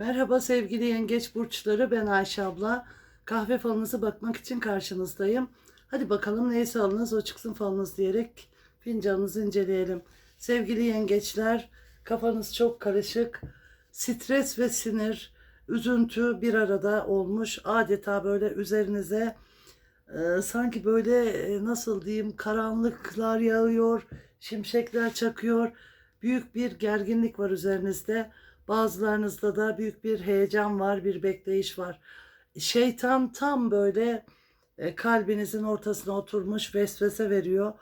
Merhaba sevgili yengeç burçları ben Ayşe abla. Kahve falınızı bakmak için karşınızdayım. Hadi bakalım neyse alınız o çıksın falınız diyerek fincanınızı inceleyelim. Sevgili yengeçler kafanız çok karışık. Stres ve sinir, üzüntü bir arada olmuş. Adeta böyle üzerinize e, sanki böyle e, nasıl diyeyim karanlıklar yağıyor, şimşekler çakıyor. Büyük bir gerginlik var üzerinizde. Bazılarınızda da büyük bir heyecan var, bir bekleyiş var. Şeytan tam böyle e, kalbinizin ortasına oturmuş vesvese veriyor.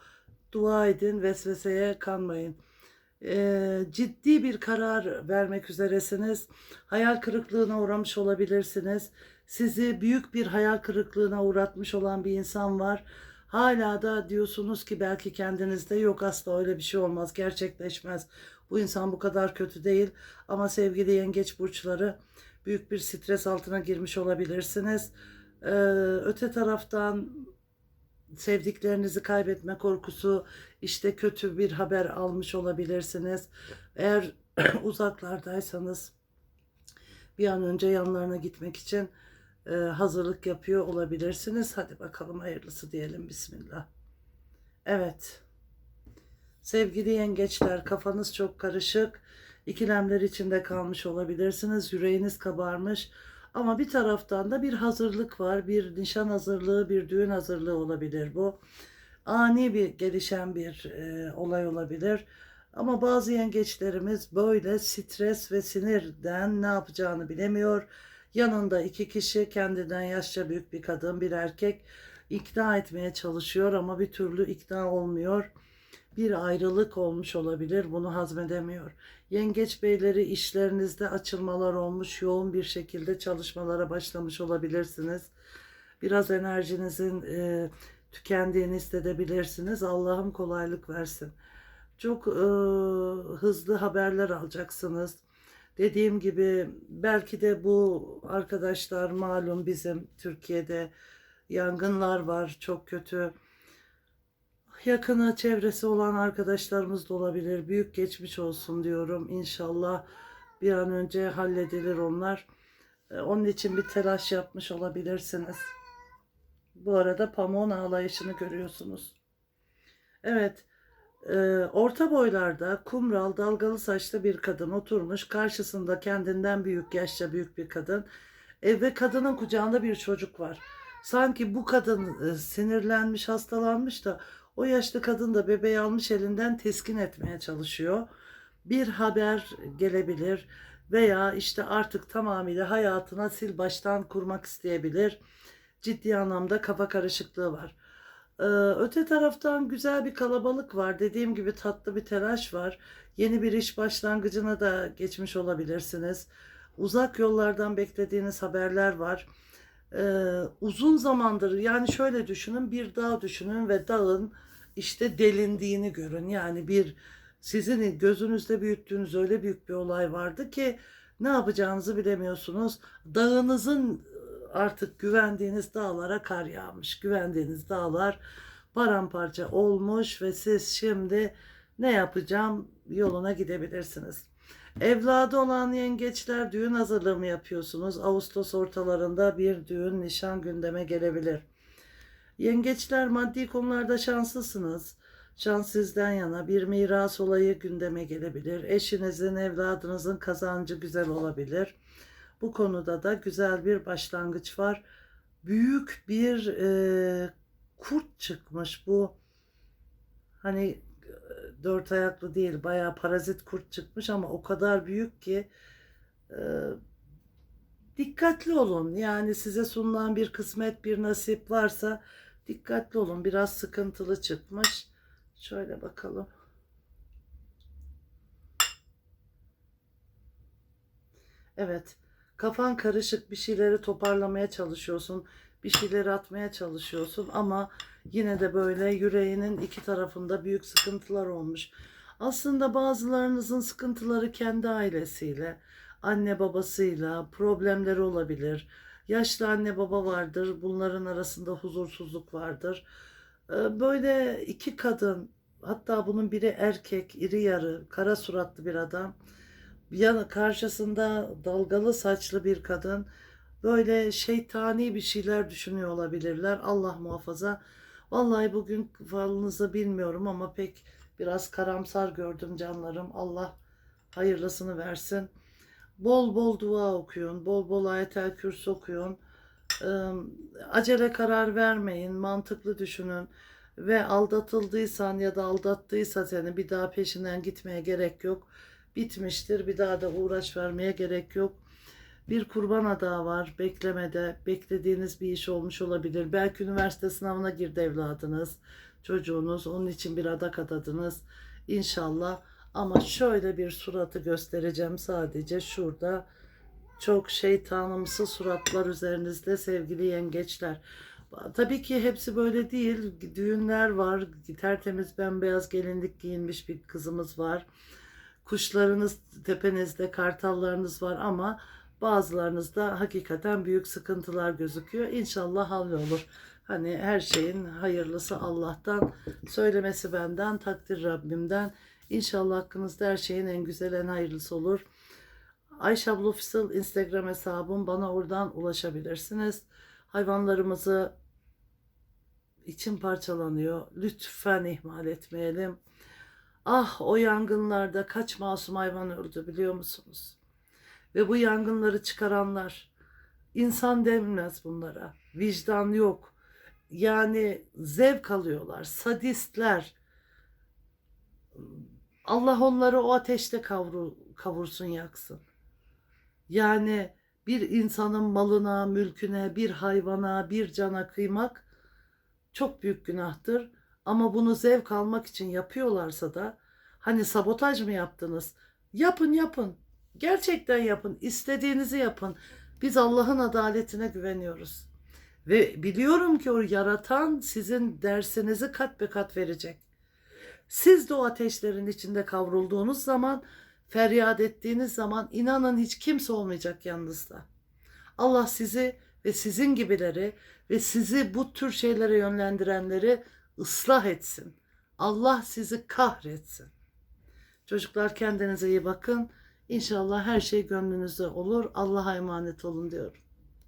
Dua edin, vesveseye kanmayın. E, ciddi bir karar vermek üzeresiniz. Hayal kırıklığına uğramış olabilirsiniz. Sizi büyük bir hayal kırıklığına uğratmış olan bir insan var. Hala da diyorsunuz ki belki kendinizde yok asla öyle bir şey olmaz, gerçekleşmez. Bu insan bu kadar kötü değil. Ama sevgili yengeç burçları büyük bir stres altına girmiş olabilirsiniz. Ee, öte taraftan sevdiklerinizi kaybetme korkusu, işte kötü bir haber almış olabilirsiniz. Eğer uzaklardaysanız bir an önce yanlarına gitmek için e, hazırlık yapıyor olabilirsiniz. Hadi bakalım hayırlısı diyelim Bismillah. Evet. Sevgili yengeçler kafanız çok karışık. İkilemler içinde kalmış olabilirsiniz. Yüreğiniz kabarmış. Ama bir taraftan da bir hazırlık var. Bir nişan hazırlığı, bir düğün hazırlığı olabilir bu. Ani bir gelişen bir e, olay olabilir. Ama bazı yengeçlerimiz böyle stres ve sinirden ne yapacağını bilemiyor. Yanında iki kişi kendinden yaşça büyük bir kadın, bir erkek ikna etmeye çalışıyor ama bir türlü ikna olmuyor bir ayrılık olmuş olabilir. Bunu hazmedemiyor. Yengeç beyleri işlerinizde açılmalar olmuş, yoğun bir şekilde çalışmalara başlamış olabilirsiniz. Biraz enerjinizin e, tükendiğini hissedebilirsiniz. Allah'ım kolaylık versin. Çok e, hızlı haberler alacaksınız. Dediğim gibi belki de bu arkadaşlar malum bizim Türkiye'de yangınlar var çok kötü yakını çevresi olan arkadaşlarımız da olabilir. Büyük geçmiş olsun diyorum. İnşallah bir an önce halledilir onlar. Ee, Onun için bir telaş yapmış olabilirsiniz. Bu arada pamuğun ağlayışını görüyorsunuz. Evet. E, Orta boylarda kumral dalgalı saçlı bir kadın oturmuş. Karşısında kendinden büyük yaşça büyük bir kadın. E, ve kadının kucağında bir çocuk var. Sanki bu kadın e, sinirlenmiş, hastalanmış da o yaşlı kadın da bebeği almış elinden teskin etmeye çalışıyor. Bir haber gelebilir veya işte artık tamamıyla hayatına sil baştan kurmak isteyebilir. Ciddi anlamda kafa karışıklığı var. Ee, öte taraftan güzel bir kalabalık var. Dediğim gibi tatlı bir telaş var. Yeni bir iş başlangıcına da geçmiş olabilirsiniz. Uzak yollardan beklediğiniz haberler var. Ee, uzun zamandır yani şöyle düşünün bir dağ düşünün ve dağın işte delindiğini görün. Yani bir sizin gözünüzde büyüttüğünüz öyle büyük bir olay vardı ki ne yapacağınızı bilemiyorsunuz. Dağınızın artık güvendiğiniz dağlara kar yağmış. Güvendiğiniz dağlar paramparça olmuş ve siz şimdi ne yapacağım yoluna gidebilirsiniz. Evladı olan yengeçler düğün hazırlığı mı yapıyorsunuz? Ağustos ortalarında bir düğün nişan gündeme gelebilir. Yengeçler maddi konularda şanslısınız. Şans sizden yana bir miras olayı gündeme gelebilir. Eşinizin, evladınızın kazancı güzel olabilir. Bu konuda da güzel bir başlangıç var. Büyük bir e, kurt çıkmış bu. Hani e, dört ayaklı değil bayağı parazit kurt çıkmış ama o kadar büyük ki e, dikkatli olun. Yani size sunulan bir kısmet bir nasip varsa dikkatli olun. Biraz sıkıntılı çıkmış. Şöyle bakalım. Evet. Kafan karışık bir şeyleri toparlamaya çalışıyorsun. Bir şeyleri atmaya çalışıyorsun ama yine de böyle yüreğinin iki tarafında büyük sıkıntılar olmuş. Aslında bazılarınızın sıkıntıları kendi ailesiyle, anne babasıyla problemleri olabilir. Yaşlı anne baba vardır. Bunların arasında huzursuzluk vardır. Ee, Böyle iki kadın, hatta bunun biri erkek, iri yarı, kara suratlı bir adam. Yan karşısında dalgalı saçlı bir kadın böyle şeytani bir şeyler düşünüyor olabilirler. Allah muhafaza. Vallahi bugün falınızı bilmiyorum ama pek biraz karamsar gördüm canlarım. Allah hayırlısını versin. Bol bol dua okuyun, bol bol ayetel kürsü okuyun. Acele karar vermeyin, mantıklı düşünün ve aldatıldıysan ya da aldattıysa seni bir daha peşinden gitmeye gerek yok. Bitmiştir. Bir daha da uğraş vermeye gerek yok. Bir kurban adağı var beklemede. Beklediğiniz bir iş olmuş olabilir. Belki üniversite sınavına girdi evladınız, çocuğunuz. Onun için bir adak adadınız. İnşallah. Ama şöyle bir suratı göstereceğim sadece şurada. Çok şeytanımsı suratlar üzerinizde sevgili yengeçler. Tabii ki hepsi böyle değil. Düğünler var. Tertemiz bembeyaz gelinlik giyinmiş bir kızımız var. Kuşlarınız tepenizde, kartallarınız var ama bazılarınızda hakikaten büyük sıkıntılar gözüküyor. İnşallah hallolur. Hani her şeyin hayırlısı Allah'tan, söylemesi benden, takdir Rabbimden. İnşallah hakkınızda her şeyin en güzel, en hayırlısı olur. Ayşe abla Official Instagram hesabım. Bana oradan ulaşabilirsiniz. Hayvanlarımızı için parçalanıyor. Lütfen ihmal etmeyelim. Ah o yangınlarda kaç masum hayvan öldü biliyor musunuz? Ve bu yangınları çıkaranlar insan denmez bunlara. Vicdan yok. Yani zevk alıyorlar. Sadistler. Allah onları o ateşte kavru, kavursun yaksın. Yani bir insanın malına, mülküne, bir hayvana, bir cana kıymak çok büyük günahtır. Ama bunu zevk almak için yapıyorlarsa da hani sabotaj mı yaptınız? Yapın yapın. Gerçekten yapın. İstediğinizi yapın. Biz Allah'ın adaletine güveniyoruz. Ve biliyorum ki o yaratan sizin dersinizi kat be kat verecek. Siz de o ateşlerin içinde kavrulduğunuz zaman, feryat ettiğiniz zaman inanın hiç kimse olmayacak yanınızda. Allah sizi ve sizin gibileri ve sizi bu tür şeylere yönlendirenleri ıslah etsin. Allah sizi kahretsin. Çocuklar kendinize iyi bakın. İnşallah her şey gönlünüzde olur. Allah'a emanet olun diyorum.